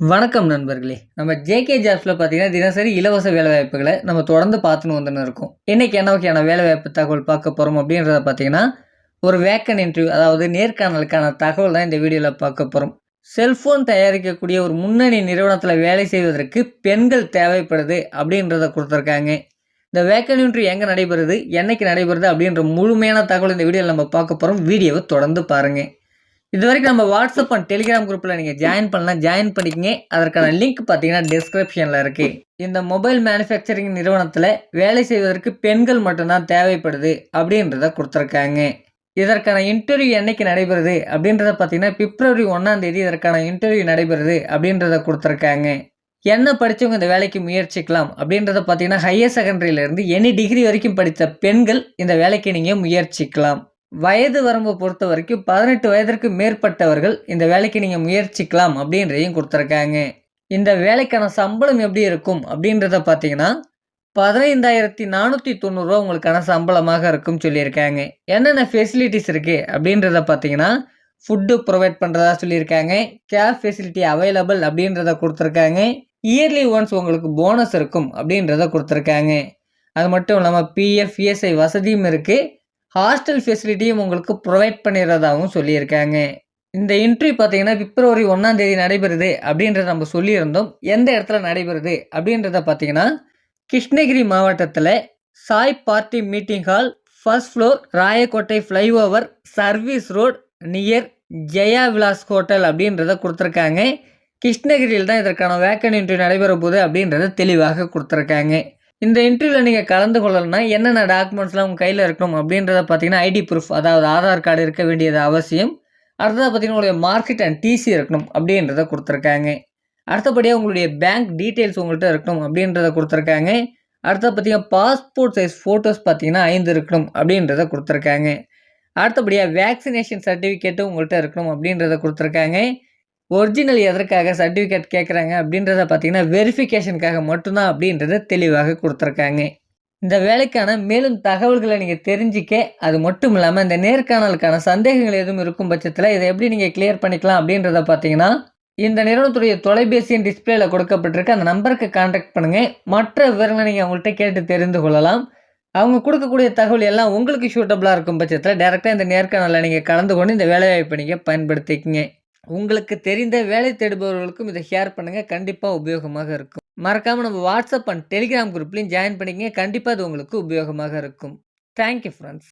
வணக்கம் நண்பர்களே. நம்ம ஜேகே ஜாப்ஸில் பார்த்தீங்கன்னா தினசரி இலவச வேலைவாய்ப்புகளை நம்ம தொடர்ந்து பார்த்துன்னு வந்துன்னு இருக்கோம். இன்றைக்கி என்ன வகையான வேலைவாய்ப்பு தகவல் பார்க்க போகிறோம் அப்படின்றத பார்த்தீங்கன்னா ஒரு வேக்கன் இன்டர்வியூ அதாவது நேர்காணலுக்கான தகவல் தான் இந்த வீடியோவில் பார்க்க போகிறோம் செல்ஃபோன் தயாரிக்கக்கூடிய ஒரு முன்னணி நிறுவனத்தில் வேலை செய்வதற்கு பெண்கள் தேவைப்படுது அப்படின்றத கொடுத்துருக்காங்க. இந்த வேக்கன் இன்டர்வியூ எங்கே நடைபெறுது என்னைக்கு நடைபெறுது அப்படின்ற முழுமையான தகவல் இந்த வீடியோவில் நம்ம பார்க்க போகிறோம் வீடியோவை தொடர்ந்து பாருங்கள் இது வரைக்கும் நம்ம வாட்ஸ்அப் அண்ட் டெலிகிராம் குரூப்பில் நீங்கள் ஜாயின் பண்ணலாம் ஜாயின் பண்ணிக்கங்க. அதற்கான லிங்க் பார்த்தீங்கன்னா டிஸ்கிரிப்ஷனில் இருக்குது இந்த மொபைல் மேனுஃபேக்சரிங் நிறுவனத்தில் வேலை செய்வதற்கு பெண்கள் மட்டும்தான் தேவைப்படுது அப்படின்றத கொடுத்துருக்காங்க. இதற்கான இன்டர்வியூ என்றைக்கு நடைபெறுது அப்படின்றத பார்த்தீங்கன்னா பிப்ரவரி ஒன்றாம் தேதி இதற்கான இன்டர்வியூ நடைபெறுது அப்படின்றத கொடுத்துருக்காங்க. என்ன படித்தவங்க இந்த வேலைக்கு முயற்சிக்கலாம் அப்படின்றத பார்த்தீங்கன்னா ஹையர் செகண்டரியிலேருந்து எனி டிகிரி வரைக்கும் படித்த பெண்கள் இந்த வேலைக்கு நீங்கள் முயற்சிக்கலாம். வயது வரம்பு பொறுத்த வரைக்கும் பதினெட்டு வயதிற்கு மேற்பட்டவர்கள் இந்த வேலைக்கு நீங்கள் முயற்சிக்கலாம் அப்படின்றதையும் கொடுத்துருக்காங்க. இந்த வேலைக்கான சம்பளம் எப்படி இருக்கும் அப்படின்றத பார்த்தீங்கன்னா பதினைந்தாயிரத்தி நானூற்றி தொண்ணூறுரூவா உங்களுக்கான சம்பளமாக இருக்கும் சொல்லியிருக்காங்க. என்னென்ன ஃபெசிலிட்டிஸ் இருக்குது அப்படின்றத பார்த்தீங்கன்னா ஃபுட்டு ப்ரொவைட் பண்ணுறதா சொல்லியிருக்காங்க. கேப் ஃபெசிலிட்டி அவைலபிள் அப்படின்றத கொடுத்துருக்காங்க. இயர்லி ஒன்ஸ் உங்களுக்கு போனஸ் இருக்கும் அப்படின்றத கொடுத்துருக்காங்க. அது மட்டும் இல்லாமல் பிஎஃப் இஎஸ்ஐ வசதியும் இருக்குது ஹாஸ்டல் ஃபெசிலிட்டியும் உங்களுக்கு ப்ரொவைட் பண்ணிடுறதாகவும் சொல்லியிருக்காங்க. இந்த இன்ட்ரிவ் பார்த்தீங்கன்னா பிப்ரவரி ஒன்றாம் தேதி நடைபெறுது அப்படின்றத நம்ம சொல்லியிருந்தோம். எந்த இடத்துல நடைபெறுது அப்படின்றத பார்த்தீங்கன்னா கிருஷ்ணகிரி மாவட்டத்தில் Sai party meeting hall first floor Rayakottai flyover service road near Jaya Vilas hotel அப்படின்றத கொடுத்துருக்காங்க. கிருஷ்ணகிரியில் தான் இதற்கான வேக்கன் இன்ட்ரிவ் நடைபெற போகுது அப்படின்றத தெளிவாக கொடுத்துருக்காங்க. இந்த இன்டர்வியூவில் நீங்கள் கலந்து கொள்ளணும்னா என்னென்ன டாக்குமெண்ட்ஸ்லாம் உங்கள் கையில் இருக்கணும் அப்படின்றத பார்த்தீங்கன்னா ஐடி ப்ரூஃப் அதாவது ஆதார் கார்டு இருக்க வேண்டியது அவசியம். அடுத்ததாக பார்த்தீங்கன்னா உங்களுடைய மார்க்கெட் அண்ட் டிசி இருக்கணும் அப்படின்றத கொடுத்துருக்காங்க. அடுத்தபடியாக உங்களுடைய பேங்க் டீட்டெயில்ஸ் உங்கள்கிட்ட இருக்கணும் அப்படின்றத கொடுத்துருக்காங்க. அடுத்த பார்த்தீங்கன்னா பாஸ்போர்ட் சைஸ் ஃபோட்டோஸ் பார்த்தீங்கன்னா ஐந்து இருக்கணும் அப்படின்றத கொடுத்துருக்காங்க. அடுத்தபடியாக வேக்சினேஷன் சர்டிஃபிகேட்டும் உங்கள்கிட்ட இருக்கணும் அப்படின்றத கொடுத்துருக்காங்க. ஒரிஜினல் எதற்காக சர்டிஃபிகேட் கேட்குறாங்க அப்படின்றத பார்த்தீங்கன்னா வெரிஃபிகேஷனுக்காக மட்டும்தான் அப்படின்றத தெளிவாக கொடுத்துருக்காங்க. இந்த வேலைக்கான மேலும் தகவல்களை நீங்கள் தெரிஞ்சிக்க அது மட்டும் இல்லாமல் இந்த நேர்காணலுக்கான சந்தேகங்கள் எதுவும் இருக்கும் பட்சத்தில் இதை எப்படி நீங்கள் கிளியர் பண்ணிக்கலாம் அப்படின்றத பார்த்தீங்கன்னா இந்த நிறுவனத்துடைய தொலைபேசியின் டிஸ்பிளேல கொடுக்கப்பட்டிருக்கு. அந்த நம்பருக்கு கான்டாக்ட் பண்ணுங்கள் மற்ற விவரங்களை நீங்கள் அவங்கள்ட்ட கேட்டு தெரிந்து கொள்ளலாம். அவங்க கொடுக்கக்கூடிய தகவல் எல்லாம் உங்களுக்கு சூட்டபுளாக இருக்கும் பட்சத்தில் டேரெக்டாக இந்த நேர்காணலில் நீங்கள் கலந்து கொண்டு இந்த வேலைவாய்ப்பை நீங்கள் பயன்படுத்திக்கங்க. உங்களுக்கு தெரிந்த வேலை தேடுபவர்களுக்கும் இதை ஷேர் பண்ணுங்கள் கண்டிப்பாக உபயோகமாக இருக்கும். மறக்காமல் நம்ம வாட்ஸ்அப் அண்ட் டெலிகிராம் குரூப்லையும் ஜாயின் பண்ணிக்கங்க. கண்டிப்பாக அது உங்களுக்கு உபயோகமாக இருக்கும். Thank you friends